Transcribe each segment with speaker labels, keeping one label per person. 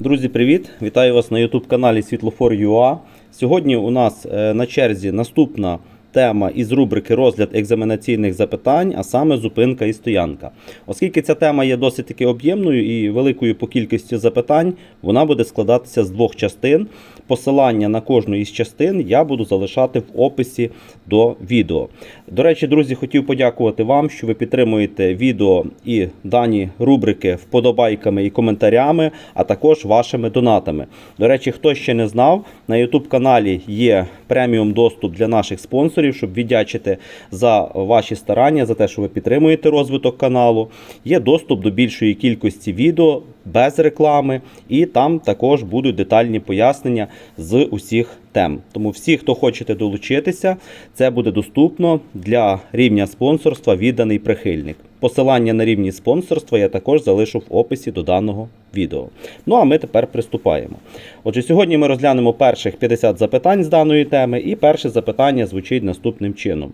Speaker 1: Друзі, привіт! Вітаю вас на YouTube каналі Світлофор.ua. Сьогодні у нас е, на черзі наступна тема із рубрики розгляд екзаменаційних запитань, а саме зупинка і стоянка. Оскільки ця тема є досить таки об'ємною і великою по кількості запитань, вона буде складатися з двох частин. Посилання на кожну із частин я буду залишати в описі до відео. До речі, друзі, хотів подякувати вам, що ви підтримуєте відео і дані рубрики вподобайками і коментарями, а також вашими донатами. До речі, хто ще не знав, на YouTube каналі є преміум доступ для наших спонсорів, щоб віддячити за ваші старання, за те, що ви підтримуєте розвиток каналу. Є доступ до більшої кількості відео без реклами, і там також будуть детальні пояснення з усіх тем. Тому всі, хто хочете долучитися, це буде доступно для рівня спонсорства відданий прихильник. Посилання на рівні спонсорства я також залишу в описі до даного відео. Ну а ми тепер приступаємо. Отже, сьогодні ми розглянемо перших 50 запитань з даної теми, і перше запитання звучить наступним чином: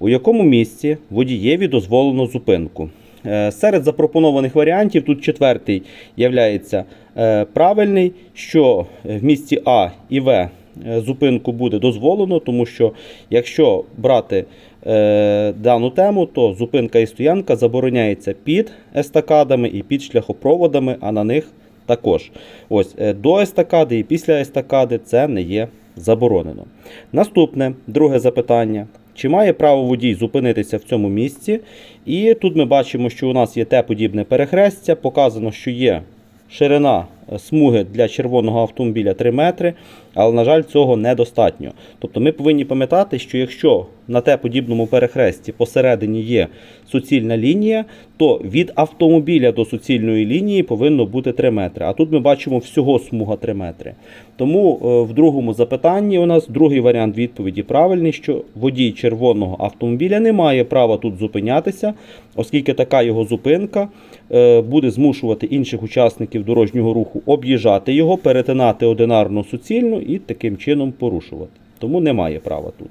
Speaker 1: у якому місці водієві дозволено зупинку? Е, Серед запропонованих варіантів тут четвертий являється е, правильний, що в місті А і В зупинку буде дозволено, тому що якщо брати е, дану тему, то зупинка і стоянка забороняється під естакадами і під шляхопроводами, а на них також. Ось е, до естакади і після естакади це не є заборонено. Наступне, друге запитання. Чи має право водій зупинитися в цьому місці? І тут ми бачимо, що у нас є Т-подібне перехрестя. Показано, що є ширина е, смуги для червоного автомобіля 3 метри, але, на жаль, цього недостатньо. Тобто ми повинні пам'ятати, що якщо на Т-подібному перехресті посередині є суцільна лінія, то від автомобіля до суцільної лінії повинно бути 3 метри. А тут ми бачимо всього смуга 3 метри. Тому е, в другому запитанні у нас другий варіант відповіді правильний, що водій червоного автомобіля не має права тут зупинятися, оскільки така його зупинка е, буде змушувати інших учасників дорожнього руху об'їжджати його, перетинати одинарну суцільну і таким чином порушувати. Тому немає права тут.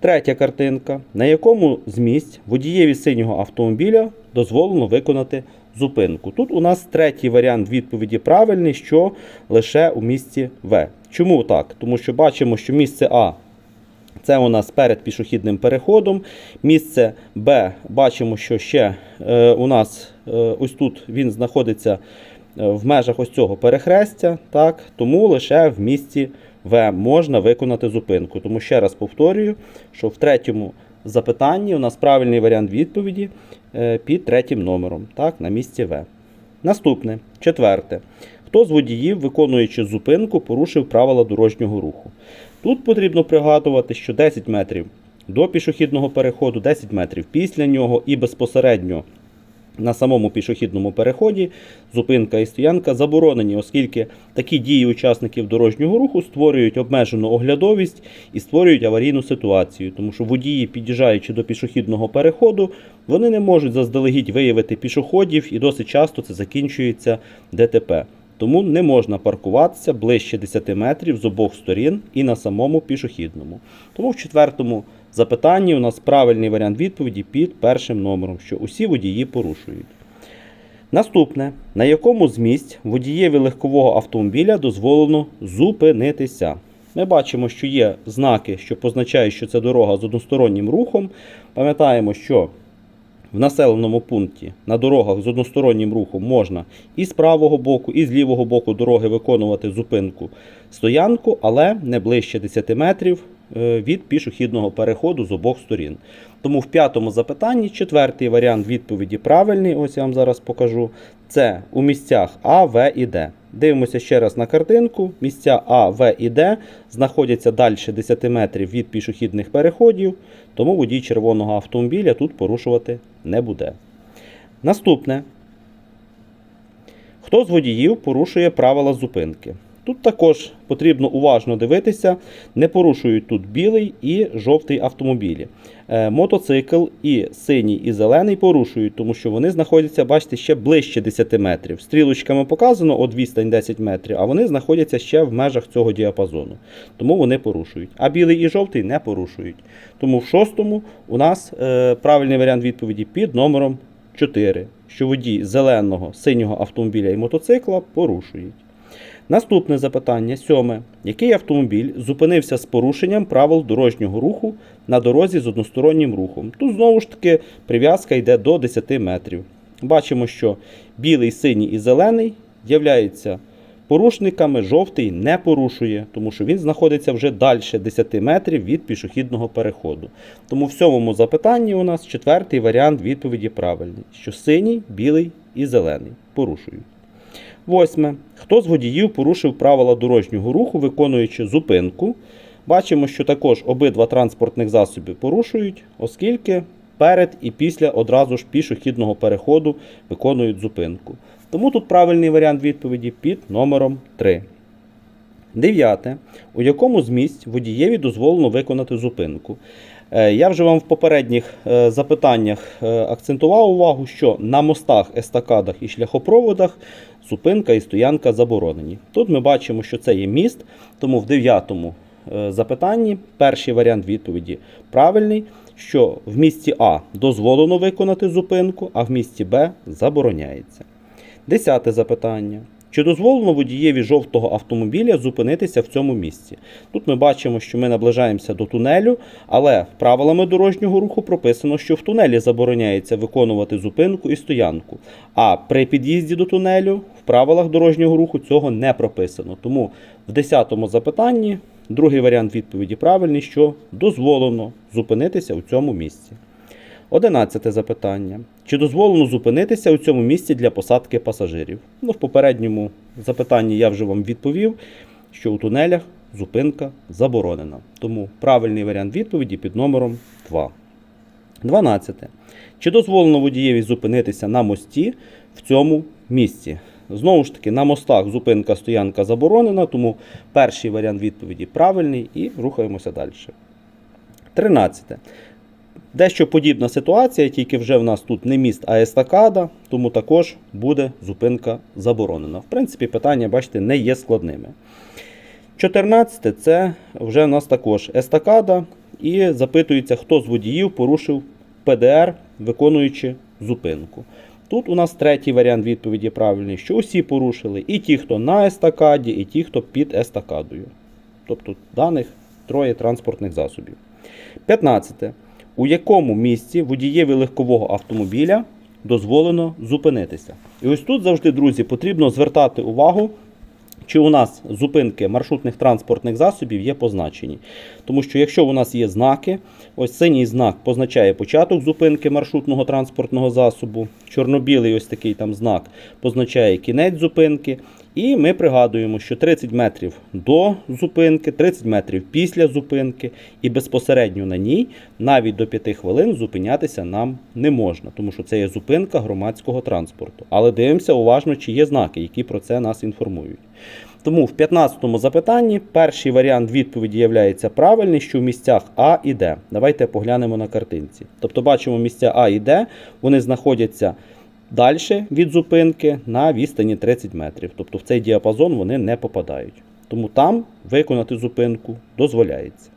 Speaker 1: Третя картинка, на якому з місць водієві синього автомобіля дозволено виконати зупинку. Тут у нас третій варіант відповіді правильний, що лише у місці В. Чому так? Тому що бачимо, що місце А це у нас перед пішохідним переходом. Місце Б бачимо, що ще е, у нас е, ось тут він знаходиться в межах ось цього перехрестя. Так? Тому лише в місці В можна виконати зупинку. Тому ще раз повторюю, що в третьому запитанні у нас правильний варіант відповіді е, під третім номером, так, на місці В. Наступне, четверте. Хто з водіїв, виконуючи зупинку, порушив правила дорожнього руху? Тут потрібно пригадувати, що 10 метрів до пішохідного переходу, 10 метрів після нього і безпосередньо на самому пішохідному переході зупинка і стоянка заборонені, оскільки такі дії учасників дорожнього руху створюють обмежену оглядовість і створюють аварійну ситуацію, тому що водії, під'їжджаючи до пішохідного переходу, вони не можуть заздалегідь виявити пішоходів, і досить часто це закінчується ДТП. Тому не можна паркуватися ближче 10 метрів з обох сторін і на самому пішохідному. Тому в четвертому запитанні у нас правильний варіант відповіді під першим номером, що усі водії порушують. Наступне, на якому з місць водієві легкового автомобіля дозволено зупинитися. Ми бачимо, що є знаки, що позначають, що це дорога з одностороннім рухом. Пам'ятаємо, що в населеному пункті на дорогах з одностороннім рухом можна і з правого боку, і з лівого боку дороги виконувати зупинку стоянку, але не ближче 10 метрів від пішохідного переходу з обох сторін. Тому в п'ятому запитанні четвертий варіант відповіді правильний. Ось я вам зараз покажу. Це у місцях А, В і Д. Дивимося ще раз на картинку. Місця А, В і Д знаходяться далі 10 метрів від пішохідних переходів, тому водій червоного автомобіля тут порушувати не буде. Наступне. Хто з водіїв порушує правила зупинки? Тут також потрібно уважно дивитися, не порушують тут білий і жовтий автомобілі. Е, мотоцикл і синій і зелений порушують, тому що вони знаходяться, бачите, ще ближче 10 метрів. Стрілочками показано от відстань 10 метрів, а вони знаходяться ще в межах цього діапазону. Тому вони порушують. А білий і жовтий не порушують. Тому в шостому у нас е, правильний варіант відповіді під номером 4, що водій зеленого, синього автомобіля і мотоцикла порушують. Наступне запитання, сьоме. Який автомобіль зупинився з порушенням правил дорожнього руху на дорозі з одностороннім рухом? Тут знову ж таки прив'язка йде до 10 метрів. Бачимо, що білий, синій і зелений являються порушниками, жовтий не порушує, тому що він знаходиться вже далі 10 метрів від пішохідного переходу. Тому в сьомому запитанні у нас четвертий варіант відповіді правильний, що синій, білий і зелений порушують. Восьме. Хто з водіїв порушив правила дорожнього руху, виконуючи зупинку? Бачимо, що також обидва транспортних засоби порушують, оскільки перед і після одразу ж пішохідного переходу виконують зупинку. Тому тут правильний варіант відповіді під номером 3. Дев'яте. У якому з місць водієві дозволено виконати зупинку? Е, Я вже вам в попередніх е, запитаннях е, акцентував увагу, що на мостах, естакадах і шляхопроводах зупинка і стоянка заборонені. Тут ми бачимо, що це є міст, тому в дев'ятому е, запитанні перший варіант відповіді правильний, що в місті А дозволено виконати зупинку, а в місті Б забороняється. Десяте запитання. Чи дозволено водієві жовтого автомобіля зупинитися в цьому місці? Тут ми бачимо, що ми наближаємося до тунелю, але правилами дорожнього руху прописано, що в тунелі забороняється виконувати зупинку і стоянку. А при під'їзді до тунелю правилах дорожнього руху цього не прописано. Тому в 10 запитанні другий варіант відповіді правильний, що дозволено зупинитися у цьому місці. Одинадцяте запитання. Чи дозволено зупинитися у цьому місці для посадки пасажирів? Ну, в попередньому запитанні я вже вам відповів, що у тунелях зупинка заборонена. Тому правильний варіант відповіді під номером 2. 12. Чи дозволено водієві зупинитися на мості в цьому місці? Знову ж таки, на мостах зупинка стоянка заборонена, тому перший варіант відповіді правильний і рухаємося далі. 13. Дещо подібна ситуація, тільки вже в нас тут не міст, а естакада, тому також буде зупинка заборонена. В принципі, питання, бачите, не є складними. 14 це вже в нас також естакада, і запитується, хто з водіїв порушив ПДР, виконуючи зупинку. Тут у нас третій варіант відповіді правильний, що усі порушили, і ті, хто на естакаді, і ті, хто під естакадою. Тобто даних троє транспортних засобів. 15. У якому місці водієві легкового автомобіля дозволено зупинитися? І ось тут завжди, друзі, потрібно звертати увагу, чи у нас зупинки маршрутних транспортних засобів є позначені. Тому що якщо у нас є знаки, ось синій знак позначає початок зупинки маршрутного транспортного засобу, чорно-білий ось такий там знак позначає кінець зупинки. І ми пригадуємо, що 30 метрів до зупинки, 30 метрів після зупинки, і безпосередньо на ній навіть до 5 хвилин зупинятися нам не можна, тому що це є зупинка громадського транспорту. Але дивимося уважно, чи є знаки, які про це нас інформують. Тому в 15-му запитанні перший варіант відповіді є правильний, що в місцях А і Д. Давайте поглянемо на картинці. Тобто бачимо місця А і Д, вони знаходяться далі від зупинки на відстані 30 метрів. Тобто в цей діапазон вони не попадають. Тому там виконати зупинку дозволяється.